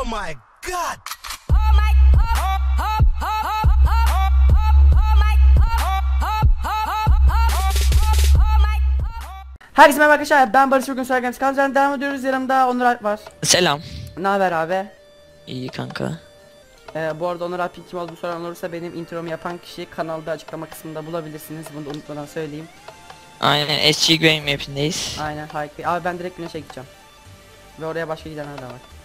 Oh my god! Herkese merhaba arkadaşlar ben Barış bugün Sergen Skalcan devam ediyoruz yanımda Onur Alp var Selam. Ne haber abi? İyi kanka. Ee, bu arada Onur Alp'in kim olduğunu soran olursa benim intromu yapan kişi kanalda açıklama kısmında bulabilirsiniz bunu da unutmadan söyleyeyim Aynen SG Game mapindeyiz. Aynen harika abi ben direkt güneşe gideceğim Ve oraya başka gidenler de var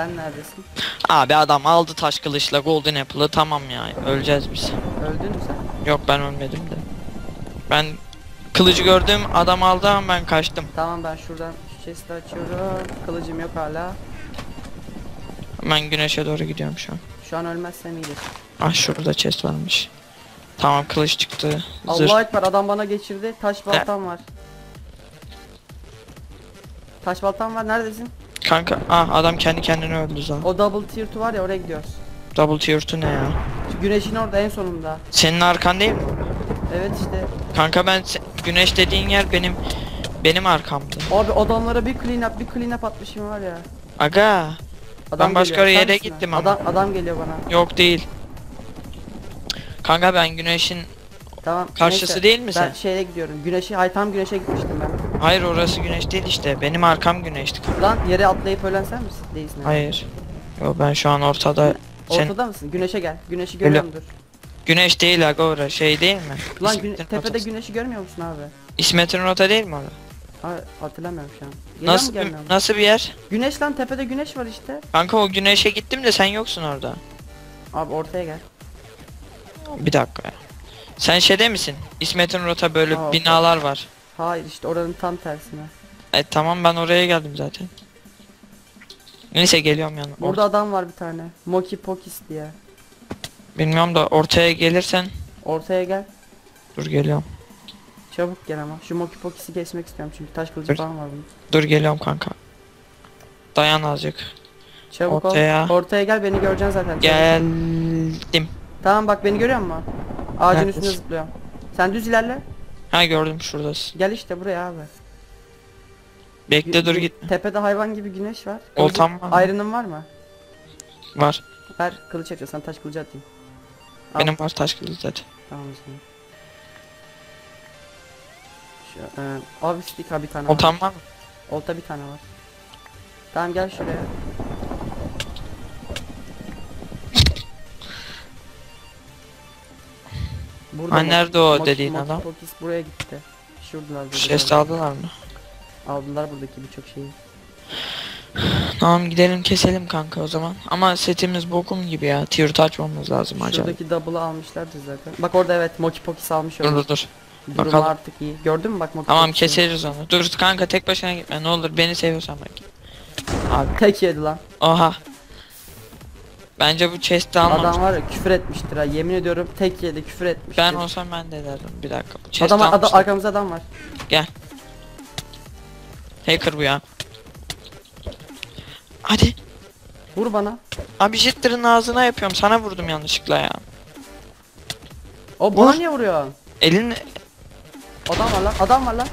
Sen neredesin? Abi adam aldı taş kılıçla Golden Apple'ı tamam ya öleceğiz biz. Öldün mü sen? Yok ben ölmedim de. Ben kılıcı gördüm adam aldı ama ben kaçtım. Tamam ben şuradan şu chest'i açıyorum Kılıcım yok hala Ben güneşe doğru gidiyorum şu an. Şu an ölmezsem iyidir Ah şurada chest varmış. Tamam kılıç çıktı. Zırh. Allah ekber adam bana geçirdi taş baltam var Taş baltam var neredesin? Kanka ah adam kendi kendine öldü zaten. O double tier 2 var ya oraya gidiyoruz Double tier 2 ne ya? Şu güneşin orada en sonunda. Senin arkan değil mi? Evet işte. Kanka ben güneş dediğin yer benim benim arkamdı. Abi adamlara bir clean up bir clean up atmışım var ya. Aga Adam başka geliyor. yere gittim ha? ama. Adam, adam geliyor bana. yok değil. Kanka ben güneşin Tamam. Karşısı neyse. değil mi Ben sen? şeye gidiyorum. Güneşi ay tam güneşe gitmiştim ben. Hayır orası güneş değil işte. Benim arkam güneşti. Lan yere atlayıp ölen sen misin? Değilsin. Hayır. Yo ben şu an ortada. Sen Ortada mısın? Güneşe gel. Güneşi görüyorum dur. güneş değil aga orası şey değil mi? Lan İsmet'in güne- tepede rotası. güneşi görmüyor musun abi? İsmet'in rota değil mi orası? Ha, hatırlamıyorum şu an. Nasıl gelmiyor mu? nasıl bir yer? Güneş lan tepede güneş var işte. Kanka o güneşe gittim de sen yoksun orada. Abi ortaya gel. Bir dakika ya. Sen şeyde misin? İsmet'in rota böyle Aa, binalar var. Hayır işte oranın tam tersine. E tamam ben oraya geldim zaten. Neyse geliyorum yanına. Burada adam var bir tane. Moki Pokis diye. Bilmiyorum da ortaya gelirsen Ortaya gel. dur geliyorum. Çabuk gel ama. Şu Moki Pokis'i kesmek istiyorum çünkü taş kılıcı Dur. falan var bunun. Dur geliyorum kanka. Dayan azıcık. Çabuk Ortaya. ol. Ortaya gel beni göreceksin zaten. Çabuk. Geldim. Tamam bak beni görüyor musun? Ağacın Neredesin? üstünde zıplıyorum. Sen düz ilerle. Ha gördüm şuradasın. Gel işte buraya abi. Bekle dur Gü- gitme. Tepede hayvan gibi güneş var. Oltam var mı? Ayrının var mı? Var. Ver kılıç açıyor. Sana taş kılıcı atayım. Al. Benim var taş kılıç zaten. Tamam o zaman. Şu, e, abi stick ha bir tane var. Oltam var mı? Olta bir tane var. Tamam gel şuraya. Burada Ha, nerede o dediğin Moki adam? Pokis buraya gitti. Şuradalar burada. Chest aldılar mı? Aldılar buradaki birçok şeyi. Tamam gidelim keselim kanka o zaman. Ama setimiz bokum gibi ya. Tier açmamız lazım acaba. Şuradaki double'ı almışlardı zaten. Bak orada evet Moki Pokis almış Dur orada. dur dur. Durumu bakalım. artık iyi. Gördün mü bak Moki Tamam Pokis'i? keseriz onu. Dur kanka tek başına gitme ne olur beni seviyorsan bak. Abi Tek yedi lan. oha. Bence bu chest'i almamış. Adam var ya küfür etmiştir ha. Yemin ediyorum tek yedi küfür etmiştir. Ben olsam ben de derdim. Bir dakika. Bu chest Adam, adam arkamızda adam var. Hacker bu ya. Hadi. Vur bana. Abi Jitter'ın ağzına yapıyorum. Sana vurdum yanlışlıkla ya. O bana Vur. niye vuruyor? Elin Adam var lan. Adam var lan.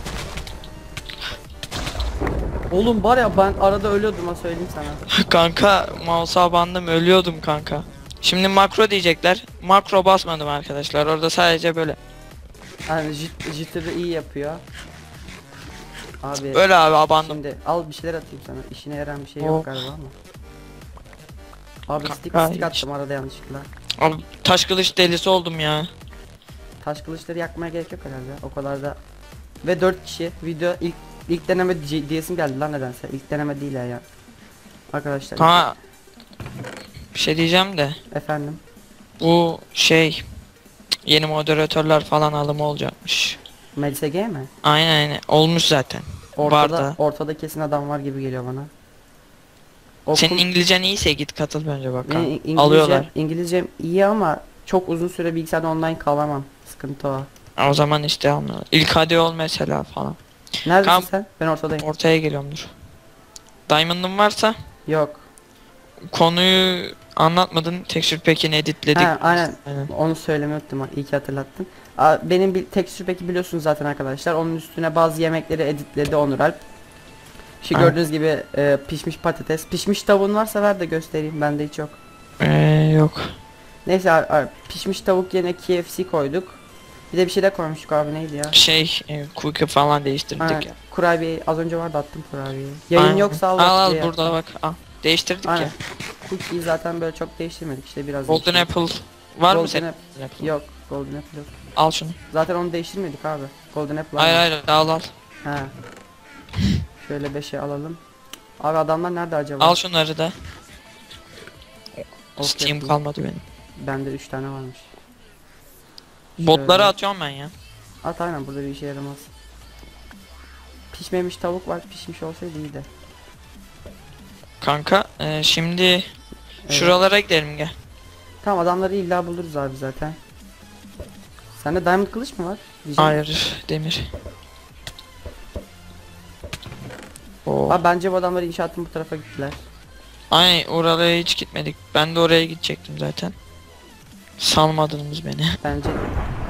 Oğlum var ya ben arada ölüyordum ha söyleyeyim sana. kanka mouse'a bandım ölüyordum kanka. Şimdi makro diyecekler. Makro basmadım arkadaşlar. Orada sadece böyle. Yani jit, jitter'ı iyi yapıyor. Abi Böyle abi abandım. şimdi al bir şeyler atayım sana. İşine yarayan bir şey Oh. yok galiba ama. Abi stick Kanka, stick attım arada yanlışlıkla. Abi taş kılıç delisi oldum ya. Taş kılıçları yakmaya gerek yok herhalde. O kadar da. Ve 4 kişi video ilk ilk deneme diye- diyesim geldi lan nedense. İlk deneme değil ya. Arkadaşlar. Ha bir şey diyeceğim de Efendim. bu şey yeni moderatörler falan alımı olacakmış. MLSG mi? Aynen aynen olmuş zaten. Ortada, Var da. ortada kesin adam var gibi geliyor bana. Okul, Senin İngilizcen iyiyse git katıl bence bak. Benim ha. İngilizcem, Alıyorlar. İngilizcem iyi ama çok uzun süre bilgisayarda online kalamam. Sıkıntı o. O zaman işte almıyorlar. İlk hadi ol mesela falan. Neredesin Kam- sen? Ben ortadayım. Ortaya geliyorum dur. Diamond'ın varsa Yok. konuyu anlatmadın. Texture pack'ini editledik. Ha, aynen. Aynen. Onu söylemeyi unuttum. İyi ki hatırlattın. Aa, benim bir tekstür peki biliyorsunuz zaten arkadaşlar. Onun üstüne bazı yemekleri editledi Onur Alp. Şu Ha. gördüğünüz gibi e, pişmiş patates. Pişmiş tavuğun varsa ver de göstereyim. Bende hiç yok. Ee, yok. Neyse pişmiş tavuk yerine KFC koyduk. Bir de bir şey de koymuştuk abi neydi ya? Şey, e, cookie falan değiştirdik Ha, ya. kurabiye az önce vardı attım kurabiyeyi. Yayın Aynen. yoksa al. Al al diye burada bak. Al. Değiştirdik Aynen. ya. Cookie'yi zaten böyle çok değiştirmedik işte biraz. Golden değiştirdik. apple var mı Golden senin? Apple-? Yok Golden Apple yok. Al şunu. Zaten onu değiştirmedik abi. Golden Apple Hayır hayır al al. He. Şöyle 5'e alalım. Abi adamlar nerede acaba? Al şunları da. Ok Steam kalmadı benim. Bende 3 tane varmış. Botları atıyorum ben ya. At aynen burada bir işe yaramaz. Pişmemiş tavuk var. Pişmiş olsaydı iyiydi. Kanka e, şimdi şuralara gidelim gel. Tamam adamları illa buluruz abi zaten. Sende diamond kılıç mı var? Diyeceğim. Hayır demir. Oo. Abi bence bu adamlar inşaatın bu tarafa gittiler. Ay oraya hiç gitmedik. Ben de oraya gidecektim zaten. Salmadınız beni. Bence.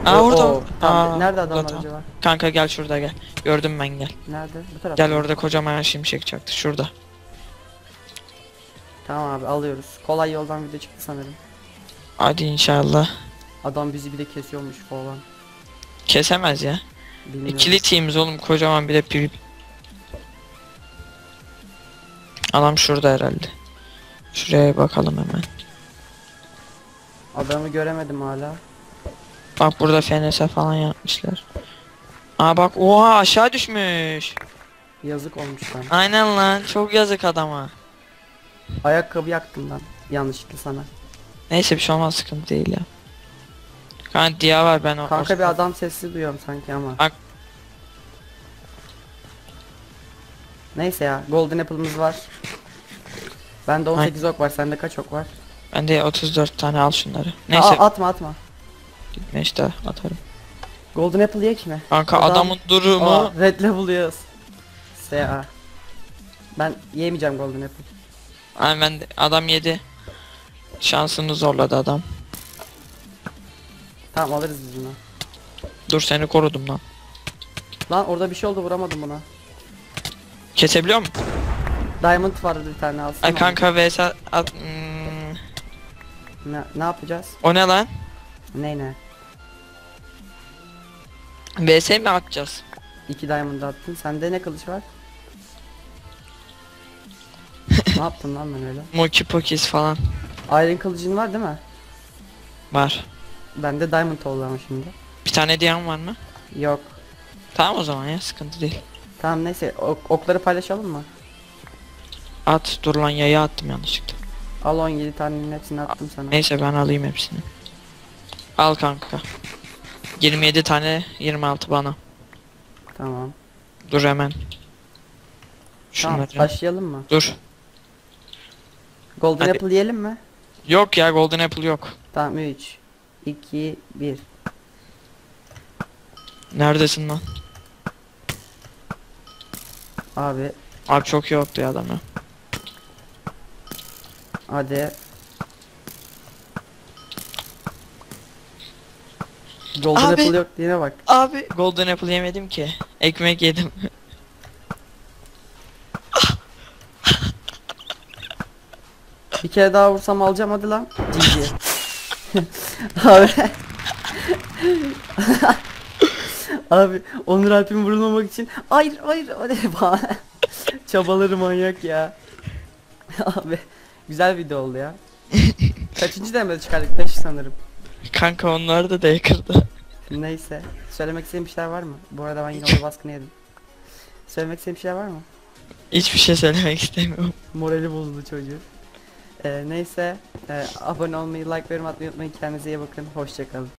Aa orada. tamam. Aa, Nerede adamlar tamam. acaba? Kanka gel şurada gel. Gördüm ben gel. Nerede? Bu tarafta. Gel orada kocaman şimşek çaktı şurada. Tamam abi alıyoruz. Kolay yoldan video çıktı sanırım. Hadi inşallah. Adam bizi bir de kesiyormuş falan. Kesemez ya. Bilmiyorum. İkili team'iz oğlum kocaman bir de pivip. Adam şurada herhalde. Şuraya bakalım hemen. Adamı göremedim hala. Bak burada FNS falan yapmışlar. Aa bak oha aşağı düşmüş. Yazık olmuş lan. Aynen lan çok yazık adama. Ayakkabı yaktım lan. Yanlışlıkla sana. Neyse bir şey olmaz sıkıntı değil ya. Kanka diya var ben o. Kanka bir adam sesi duyuyorum sanki ama. Bak. Neyse ya Golden Apple'ımız var. Bende 18 ok var. Sende kaç ok var? Bende 34 tane al şunları. Neyse Aa, atma atma. gitme işte atarım. Golden Apple yek mi? Kanka Adam- adamın durumu. Aa, red level yaz. SA. Ben yemeyeceğim Golden Apple. Aynen ben de- adam yedi. Şansını zorladı adam. Tamam alırız biz bunu. Dur seni korudum lan. Lan orada bir şey oldu vuramadım buna. Kesebiliyor mu? Diamond vardı bir tane alsana. Ay kanka vs at Ne, ne yapacağız? o ne lan? Ne ne? vs mi atacağız? İki diamond attın. Sende ne kılıç var? ne yaptın lan ben öyle? Moki pokis falan Iron kılıcın var değil mi? var. Bende diamond oldu ama şimdi. Bir tane diyen var mı? Yok. Tamam o zaman ya sıkıntı değil. Tamam neyse ok- okları paylaşalım mı? At dur lan yaya attım yanlışlıkla. Al 17 tanenin hepsini attım sana. Neyse ben alayım hepsini. Al kanka. 27 tane 26 bana. Tamam. Dur hemen. Tamam Şunları. başlayalım mı? Dur. Golden Hadi. Apple yiyelim mi? Yok ya golden apple yok. Tamam 3 2 1 Neredesin lan? Abi Abi çok yoktu ya adam ya. Hadi. Golden Abi. Apple yok diyene bak. Abi golden apple yemedim ki. Ekmek yedim. Bir kere daha vursam alacağım hadi lan. GG. Abi. Abi Onur Alp'in vurulmamak için hayır hayır hadi. Çabaları manyak ya. Abi güzel video oldu ya. Kaçıncı demede çıkardık? 5 sanırım. Kanka onlar da Daker'da. Neyse. Söylemek istediğin bir şeyler var mı? Bu arada ben yine onu baskını yedim. Söylemek istediğin bir şeyler var mı? Hiçbir şey söylemek istemiyorum. Morali bozuldu çocuğu. Ee, neyse. Ee, abone olmayı, like yorum atmayı unutmayın. Kendinize iyi bakın. Hoşçakalın.